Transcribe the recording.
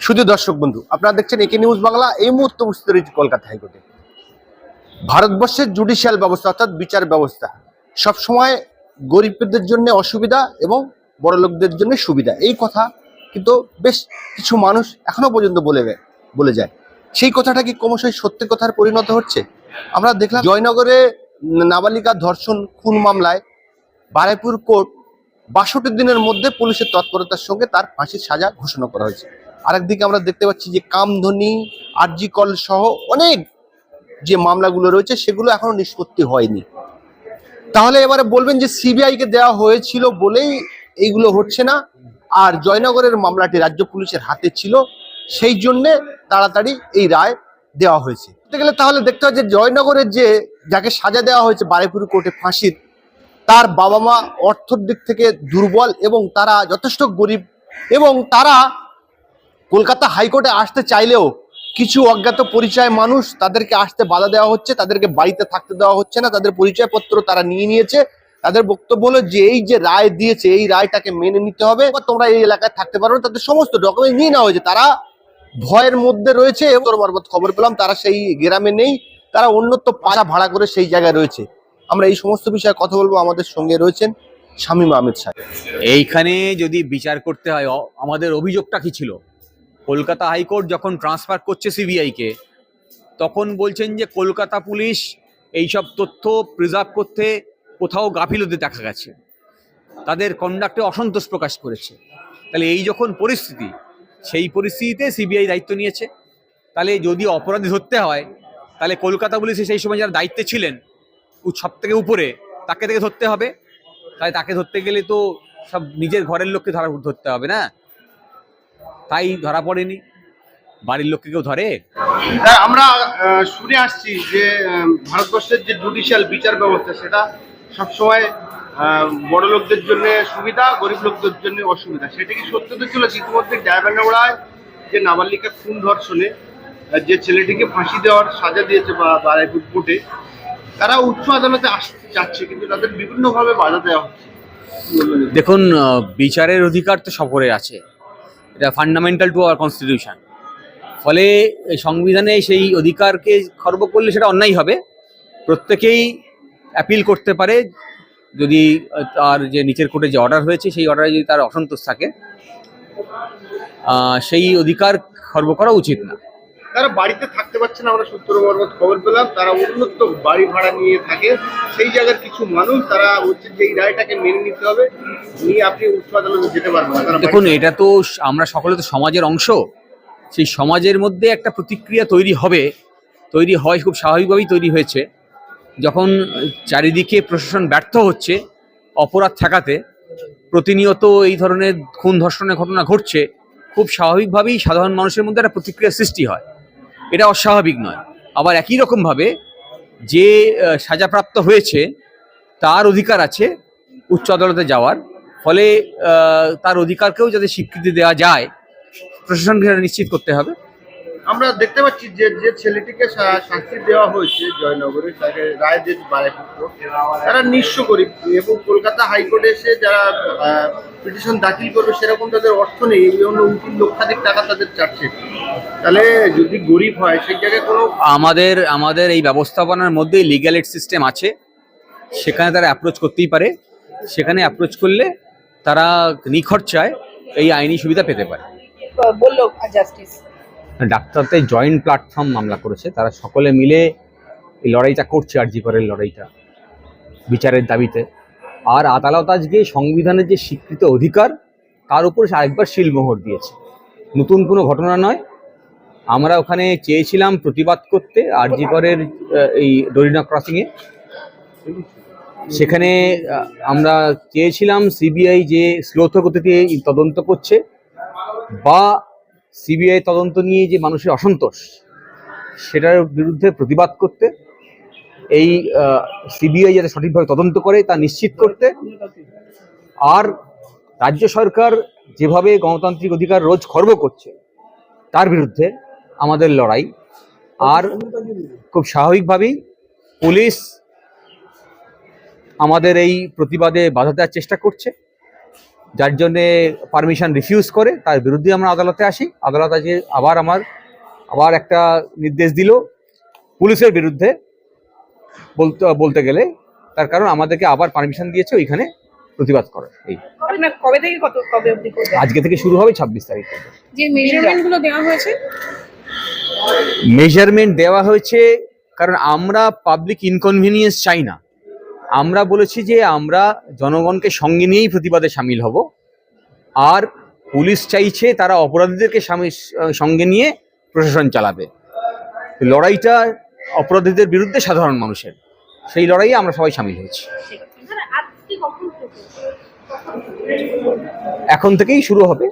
শুধু দর্শক বন্ধু, আপনারা দেখছেন একে নিউজ বাংলা, এই মুহূর্তে উপস্থিত রয়েছে কলকাতা হাইকোর্টে। ভারতবর্ষের জুডিশিয়াল ব্যবস্থা অর্থাৎ বিচার ব্যবস্থা, সবসময় গরিবদের জন্য অসুবিধা এবং বড় লোকদের জন্য সুবিধা, এই কথা কিন্তু বেশ কিছু মানুষ এখনও পর্যন্ত বলে বলে যায়। সেই কথাটা কি ক্রমশই সত্যি কথার পরিণত হচ্ছে? আমরা দেখলাম জয়নগরে নাবালিকা ধর্ষণ খুন মামলায় বারাইপুর কোর্ট বাষট্টি দিনের মধ্যে পুলিশের তৎপরতার সঙ্গে তার ফাঁসির সাজা ঘোষণা করা হয়েছে। আরেকদিকে আমরা দেখতে পাচ্ছি যে কামধনি আরজি কল সহ অনেক যে মামলাগুলো রয়েছে, সেগুলো এখনও নিষ্পত্তি হয়নি। তাহলে এবারে বলবেন যে সিবিআই কে দেওয়া হয়েছিল বলেই এইগুলো হচ্ছে না, আর জয়নগরের মামলাটি রাজ্য পুলিশের হাতে ছিল, সেই জন্যে তাড়াতাড়ি এই রায় দেওয়া হয়েছে। গেলে তাহলে দেখতে হয় যে জয়নগরের যে, যাকে সাজা দেওয়া হয়েছে বারেপুর কোর্টে ফাঁসির, তার বাবা মা অর্থর দিক থেকে দুর্বল এবং তারা যথেষ্ট গরিব এবং তারা কলকাতা হাইকোর্টে আসতে চাইলেও কিছু অজ্ঞাত পরিচয় মানুষ তাদেরকে আসতে বাধা দেওয়া হচ্ছে, তাদেরকে বাড়িতে থাকতে দেওয়া হচ্ছে না, তাদের পরিচয়পত্র তারা নিয়ে নিয়েছে। তাদের বক্তব্য হলো যে এই যে রায় দিয়েছে, এই রায়টাকে মেনে নিতে হবে বা তোমরা এই এলাকায় থাকতে পারো না, তাদের সমস্ত ডকুমেন্ট নিয়ে নেওয়া হয়েছে। তারা ভয়ের মধ্যে রয়েছে এবং খবর পেলাম, তারা সেই গ্রামে নেই, তারা অন্যত্র পাড়া ভাড়া করে সেই জায়গায় রয়েছে। আমরা এই সমস্ত বিষয়ে কথা বলব, আমাদের সঙ্গে রয়েছেন শামীম আহমেদ সাহেব। এইখানে যদি বিচার করতে হয় আমাদের অভিযোগটা কি ছিল? কলকাতা হাইকোর্ট যখন ট্রান্সফার করছে সিবিআইকে, তখন বলছেন যে কলকাতা পুলিশ এইসব তথ্য প্রিজার্ভ করতে কোথাও গাফিলতি দেখা গেছে। তাদের কন্ডাক্টে অসন্তোষ প্রকাশ করেছে। তাহলে এই যখন পরিস্থিতি, সেই পরিস্থিতিতে সিবিআই দায়িত্ব নিয়েছে। তাহলে যদি অপরাধী ধরতে হয়, তাহলে কলকাতা পুলিশে সেই সময় যারা দায়িত্বে ছিলেন সব থেকে উপরে তাকে থেকে ধরতে হবে। তাই তাকে ধরতে গেলে তো সব নিজের ঘরের লোককে ধরা ধরতে হবে না? তাই ধরা পড়েনি। বাড়ির লোককে কেউ ধরে? আমরা শুনে আসছি যে ভারতবর্ষের যে জুডিশিয়াল বিচার ব্যবস্থা সেটা সবসময় বড় লোকদের জন্য সুবিধা গরিব লোকদের জন্য অসুবিধা। সেটা কি সত্য তো ছিল ইতিমধ্যে ডায়মন্ডওড়ায় যে নাবালিকা খুন ধর্ষণে যে ছেলেটিকে ফাঁসি দেওয়ার সাজা দিয়েছে বা বারাইপুর কোর্টে তারা উচ্চ আদালতে আসতে চাচ্ছে কিন্তু তাদের বিভিন্নভাবে বাধা দেওয়া হচ্ছে। দেখুন বিচারের অধিকার তো সকলে আছে। এটা ফান্ডামেন্টাল টু আওয়ার কনস্টিটিউশন ফলে সংবিধানে সেই অধিকারকে খর্ব করলে সেটা অন্যায় হবে। প্রত্যেকেই অ্যাপিল করতে পারে যদি তার যে নিচের কোর্টে যে অর্ডার হয়েছে, সেই অর্ডারে যদি তার অসন্তোষ থাকে সেই অধিকার খর্ব করা উচিত না। তারা বাড়িতে থাকতে পারছে না, আমরা সূত্র মারফত খবর পেলাম। তারা উন্নত বাড়ি ভাড়া নিয়ে থাকে। সেই জায়গার কিছু মানুষ তারা হচ্ছে যে এই রায়টাকে মেনে নিতে হবে। নিয়ে আপনি উচ্চ আদালতে যেতে পারবেন দেখুন, এটা তো আমরা সকলে তো সমাজের অংশ। সেই সমাজের মধ্যে একটা প্রতিক্রিয়া তৈরি হবে। তৈরি হয়, খুব স্বাভাবিকভাবেই তৈরি হয়েছে। যখন চারিদিকে প্রশাসন ব্যর্থ হচ্ছে, অপরাধ ঠেকাতে, প্রতিনিয়ত এই ধরনের খুন ধর্ষণের ঘটনা ঘটছে, খুব স্বাভাবিকভাবেই সাধারণ মানুষের মধ্যে একটা প্রতিক্রিয়া সৃষ্টি হয়। এটা অস্বাভাবিক নয়। আবার একই রকমভাবে যে সাজাপ্রাপ্ত হয়েছে, তার অধিকার আছে উচ্চ আদালতে যাওয়ার। ফলে তার অধিকারকেও যাতে স্বীকৃতি দেওয়া যায়, প্রশাসনকে নিশ্চিত করতে হবে। আমরা দেখতে পাচ্ছি যে যে ছেলেটিকে শাস্তি দেওয়া হয়েছে জয়নগরে তাকে রায় দিয়েছে বারাইপুর। তারা নিঃস্ব গরিব এবং কলকাতা হাইকোর্টে এসে যারা পিটিশন দাখিল করবে সেরকম তাদের অর্থ নেই এই জন্য উকিল লক্ষাধিক টাকা তাদের চাচ্ছে। তাহলে যদি গরিব হয় সেই জায়গায় কোনো আমাদের আমাদের এই ব্যবস্থাপনার মধ্যেই লিগ্যাল এড সিস্টেম আছে। সেখানে তারা অ্যাপ্রোচ করতেই পারে। সেখানে অ্যাপ্রোচ করলে তারা নিখরচায় এই আইনি সুবিধা পেতে পারে। বলল জাস্টিস ডাক্তারদের জয়েন্ট প্ল্যাটফর্ম মামলা করেছে। তারা সকলে মিলে এই লড়াইটা করছে আর জিকরের লড়াইটা বিচারের দাবিতে। আর আদালত আজকে সংবিধানের যে স্বীকৃত অধিকার, তার উপর আরেকবার শিলমোহর দিয়েছে। নতুন কোনো ঘটনা নয়। আমরা ওখানে চেয়েছিলাম প্রতিবাদ করতে আর জিকরের এই ডরিনা ক্রসিংয়ে। সেখানে আমরা চেয়েছিলাম সিবিআই যে শ্লোথ গতিতে তদন্ত করছে বা সিবিআই তদন্ত নিয়ে যে মানুষের অসন্তোষ, সেটার বিরুদ্ধে প্রতিবাদ করতে, এই সিবিআই যাতে সঠিকভাবে তদন্ত করে তা নিশ্চিত করতে, আর রাজ্য সরকার যেভাবে গণতান্ত্রিক অধিকার রোজ খর্ব করছে, তার বিরুদ্ধে আমাদের লড়াই। আর খুব স্বাভাবিকভাবেই পুলিশ আমাদের এই প্রতিবাদে বাধা দেওয়ার চেষ্টা করছে। যার জন্যে পারমিশন রিফিউজ করে তার বিরুদ্ধে আমরা আদালতে আসি। আদালত আজকে আবার আমার আবার একটা নির্দেশ দিল পুলিশের বিরুদ্ধে বলতে বলতে গেলে। তার কারণ আমাদেরকে আবার পারমিশন দিয়েছে ওইখানে প্রতিবাদ করার এই। কবে থেকে কত কবে অবধি আজকে থেকে শুরু হবে ছাব্বিশ তারিখ যে মেজারমেন্ট দেওয়া হয়েছে? মেজারমেন্ট দেওয়া হয়েছে কারণ আমরা পাবলিক ইনকনভিনিয়েন্স চাই না। আমরা বলেছি যে আমরা জনগণকে সঙ্গে নিয়েই প্রতিবাদে সামিল হব। আর পুলিশ চাইছে তারা অপরাধীদেরকে সঙ্গে নিয়ে প্রশাসন চালাবে। লড়াইটা অপরাধীদের বিরুদ্ধে সাধারণ মানুষের। সেই লড়াইয়ে আমরা সবাই সামিল হয়েছি? এখন থেকেই শুরু হবে।